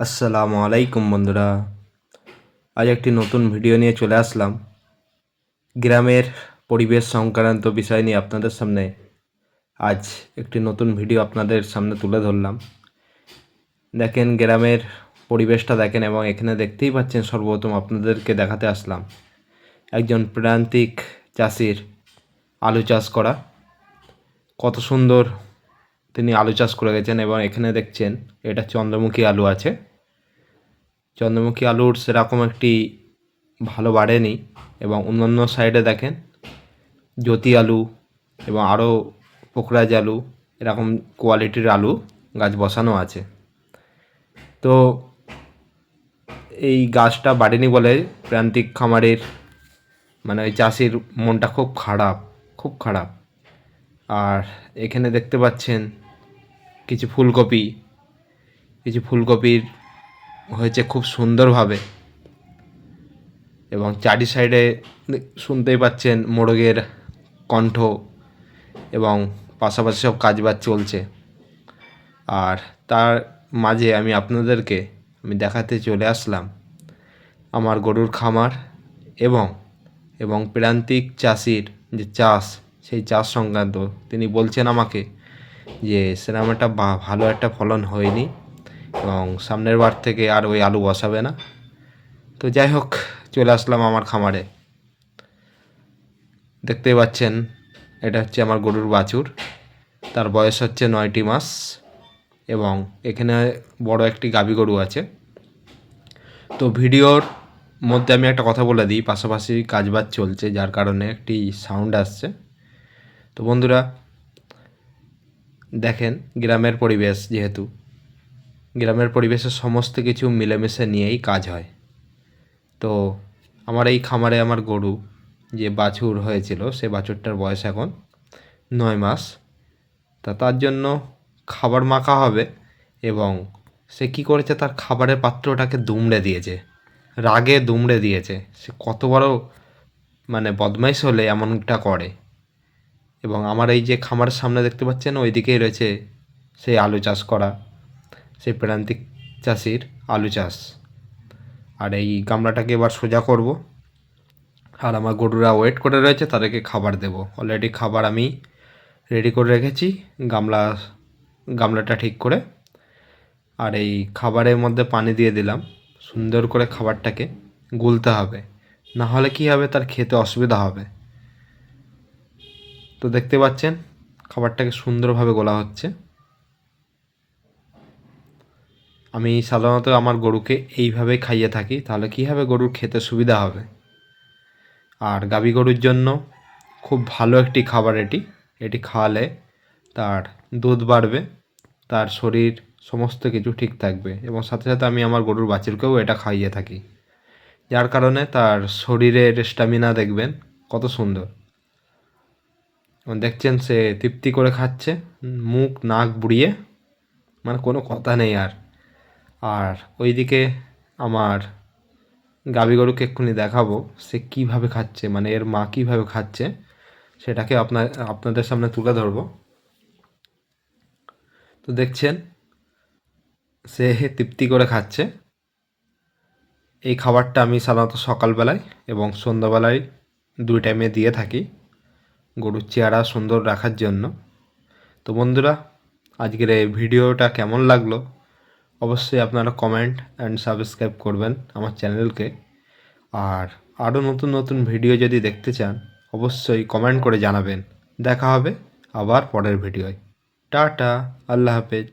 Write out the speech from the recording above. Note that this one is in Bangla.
আসসালামু আলাইকুম, বন্ধুরা। আজ একটি নতুন ভিডিও নিয়ে চলে আসলাম। গ্রামের পরিবেশ সংক্রান্ত বিষয় নিয়ে আপনাদের সামনে আজ একটি নতুন ভিডিও আপনাদের সামনে তুলে ধরলাম। দেখেন, গ্রামের পরিবেশটা দেখেন এবং এখানে দেখতেই পাচ্ছেন, সর্বপ্রথম আপনাদেরকে দেখাতে আসলাম। একজন প্রান্তিক চাষির আলু চাষ করা। কত সুন্দর তিনি আলু চাষ করে গেছেন এবং এখানে দেখছেন, এটা চন্দ্রমুখী আলু আছে। চন্দ্রমুখী আলুর সেরকম একটি ভালো বাড়েনি এবং অন্যান্য সাইডে দেখেন জ্যোতি আলু এবং আরও পোখরাজ আলু, এরকম কোয়ালিটির আলু গাছ বসানো আছে। তো এই গাছটা বাড়েনি বলে প্রান্তিক খামারের মানে ওই চাষির মনটা খুব খারাপ খুব খারাপ। আর এখানে দেখতে পাচ্ছেন কিছু ফুলকপি, কিছু ফুলকপির হয়েছে খুব সুন্দরভাবে। এবং চারি সাইডে শুনতেই পাচ্ছেন মোরগের কণ্ঠ এবং পাশাপাশি সব কাজবাজ চলছে। আর তার মাঝে আমি আপনাদেরকে, আমি দেখাতে চলে আসলাম আমার গরুর খামার এবং এবং প্রান্তিক চাষির যে চাষ, সেই চাষ সংক্রান্ত। তিনি বলছেন আমাকে যে সেরকম একটা ভালো একটা ফলন হয়নি। এবং সামনের বার থেকে আর ওই আলু বসাবে না। তো যাই হোক, চলে আসলাম আমার খামারে। দেখতেই পাচ্ছেন, এটা হচ্ছে আমার গরুর বাছুর। তার বয়স হচ্ছে নয়টি মাস এবং এখানে বড় একটি গাভী গরু আছে। তো ভিডিওর মধ্যে আমি একটা কথা বলে দিই, পাশাপাশি কাজবাজ চলছে, যার কারণে একটি সাউন্ড আসছে। তো বন্ধুরা, দেখেন গ্রামের পরিবেশ যেহেতু। গ্রামের পরিবেশের সমস্ত কিছু মিলেমিশে নিয়েই কাজ হয়। তো আমার এই খামারে আমার গরু যে বাছুর হয়েছিল, সে বাছুরটার বয়স এখন নয় মাস। তা তার জন্য খাবার মাখা হবে এবং সে কী করেছে, তার খাবারের পাত্রটাকে দুমড়ে দিয়েছে, রাগে দুমড়ে দিয়েছে। সে কত বড় মানে বদমাইশ হলে এমনটা করে। এবং আমার এই যে খামারের সামনে দেখতে পাচ্ছেন, ওইদিকেই রয়েছে সেই আলু চাষ করা। সেই প্রান্তিক চাষির আলু চাষ। আর এই গামলাটাকে এবার সোজা করব। আর আমার গরুরা ওয়েট করে রয়েছে, তাদেরকে খাবার দেব। অলরেডি খাবার আমি রেডি করে রেখেছি। গামলা, গামলাটা ঠিক করে। আর এই খাবারের মধ্যে পানি দিয়ে দিলাম। সুন্দর করে খাবারটাকে গুলতে হবে। না হলে কী হবে? তার খেতে অসুবিধা হবে। তো দেখতে পাচ্ছেন, খাবারটাকে সুন্দরভাবে গোলা হচ্ছে। আমি সাধারণত আমার গরুকে এইভাবে খাইয়ে থাকি, তাহলে কী হবে গরুর খেতে সুবিধা হবে? আর গাভী গরুর জন্য খুব ভালো একটি খাবার এটি। এটি খাওয়ালে তার দুধ বাড়বে, তার শরীর সমস্ত কিছু ঠিক থাকবে এবং সাথে সাথে আমি আমার গরুর বাছুরকেও এটা খাইয়ে থাকি। যার কারণে তার শরীরের স্ট্যামিনা দেখবেন কত সুন্দর। দেখছেন সে তৃপ্তি করে খাচ্ছে, মুখ, নাক বুড়িয়ে মানে কোনো কথা নেই আর। আর ওইদিকে আমার গাভী গরুকে এক্ষুনি দেখাবো, সে কীভাবে খাচ্ছে মানে এর মা কীভাবে খাচ্ছে, সেটাকে আপনার, আপনাদের সামনে তুলে ধরবো। তো দেখছেন, সে তৃপ্তি করে খাচ্ছে। এই খাবারটা আমি সাধারণত সকালবেলায় এবং সন্ধ্যাবেলায় দুই টাইমে দিয়ে থাকি, গরুর চেহারা সুন্দর রাখার জন্য। তো বন্ধুরা, আজকের এই ভিডিওটা কেমন লাগল? অবশ্যই আপনারা কমেন্ট অ্যান্ড সাবস্ক্রাইব করবেন আমার চ্যানেলকে আর আরও নতুন নতুন ভিডিও যদি দেখতে চান, অবশ্যই কমেন্ট করে জানাবেন। দেখা হবে আবার পরের ভিডিওয় টাটা, আল্লাহ হাফেজ।